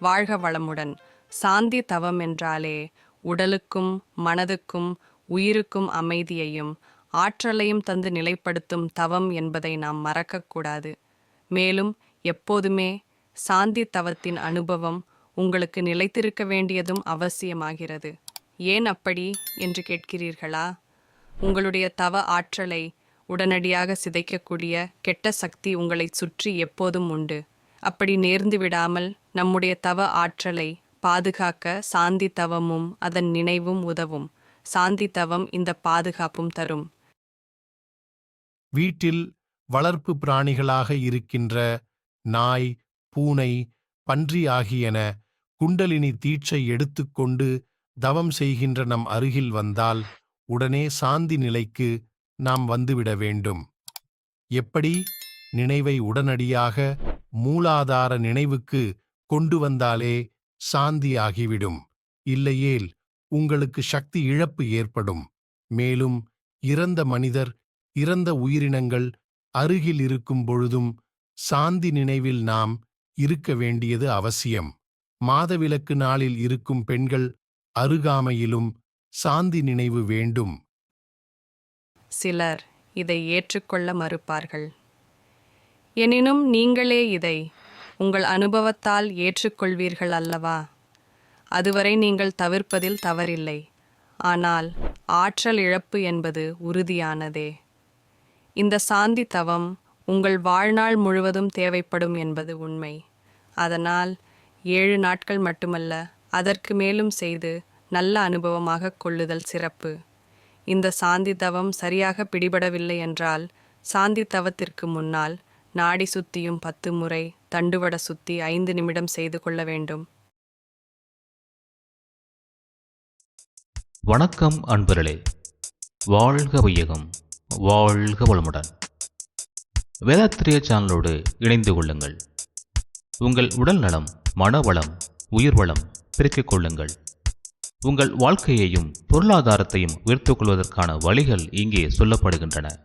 வாழ்க வளமுடன். சாந்தி தவம் என்றாலே உடலுக்கும் மனதுக்கும் உயிருக்கும் அமைதியையும் ஆற்றலையும் தந்து நிலைப்படுத்தும் தவம் என்பதை நாம் மறக்கக்கூடாது. மேலும் எப்போதுமே சாந்தி தவத்தின் அனுபவம் உங்களுக்கு நிலைத்திருக்க வேண்டியதும் அவசியமாகிறது. ஏன் அப்படி என்று கேட்கிறீர்களா? உங்களுடைய தவ ஆற்றலை உடனடியாக சிதைக்கக்கூடிய கெட்ட சக்தி உங்களை சுற்றி எப்போதும் உண்டு. அப்படி நேர்ந்து விடாமல் நம்முடைய தவ ஆற்றலை பாதுகாக்க சாந்தி தவமும் அதன் நினைவும் உதவும். சாந்தி தவம் இந்த பாதுகாப்பும் தரும். வீட்டில் வளர்ப்பு பிராணிகளாக இருக்கின்ற நாய் பூனை பன்றி ஆகியன குண்டலினி தீட்சை எடுத்துக்கொண்டு தவம் செய்கின்ற நம் அருகில் வந்தால் உடனே சாந்தி நிலைக்கு நாம் வந்துவிட வேண்டும். எப்படி? நினைவை உடனடியாக மூலாதார நினைவுக்கு கொண்டு வந்தாலே சாந்தி ஆகிவிடும் இல்லையேல் உங்களுக்கு சக்தி இழப்பு ஏற்படும். மேலும் இறந்த மனிதர் இறந்த உயிரினங்கள் அருகில் இருக்கும் பொழுதும் சாந்தி நினைவில் நாம் இருக்க வேண்டியது அவசியம். மாதவிலக்கு நாளில் இருக்கும் பெண்கள் அருகாமையிலும் சாந்தி நினைவு வேண்டும். சிலர் இதை ஏற்றுக்கொள்ள மறுப்பார்கள். எனினும் நீங்களே இதை உங்கள் அனுபவத்தால் ஏற்றுக்கொள்வீர்கள் அல்லவா? அதுவரை நீங்கள் தவிர்ப்பதில் தவறில்லை. ஆனால் ஆற்றல் இழப்பு என்பது உறுதியானதே. இந்த சாந்தி தவம் உங்கள் வாழ்நாள் முழுவதும் தேவைப்படும் என்பது உண்மை. அதனால் ஏழு நாட்கள் மட்டுமல்ல அதற்கு மேலும் செய்து நல்ல அனுபவமாக கொள்ளுதல் சிறப்பு. இந்த சாந்தி தவம் சரியாக பிடிபடவில்லை என்றால் சாந்தி தவத்திற்கு முன்னால் நாடி சுத்தியும் பத்து முறை தண்டுவட சுத்தி ஐந்து நிமிடம் செய்து கொள்ள வேண்டும். வணக்கம் அன்பர்களே. வாழ்க வையகம் வாழ்க வளமுடன். வேதாத்திரிய சேனலோடு இணைந்து கொள்ளுங்கள். உங்கள் உடல் நலம் மனவளம் உயிர் வளம் பெருக்கிக் கொள்ளுங்கள். உங்கள் வாழ்க்கையையும் பொருளாதாரத்தையும் உயர்த்துக் கொள்வதற்கான வழிகள் இங்கே சொல்லப்படுகின்றன.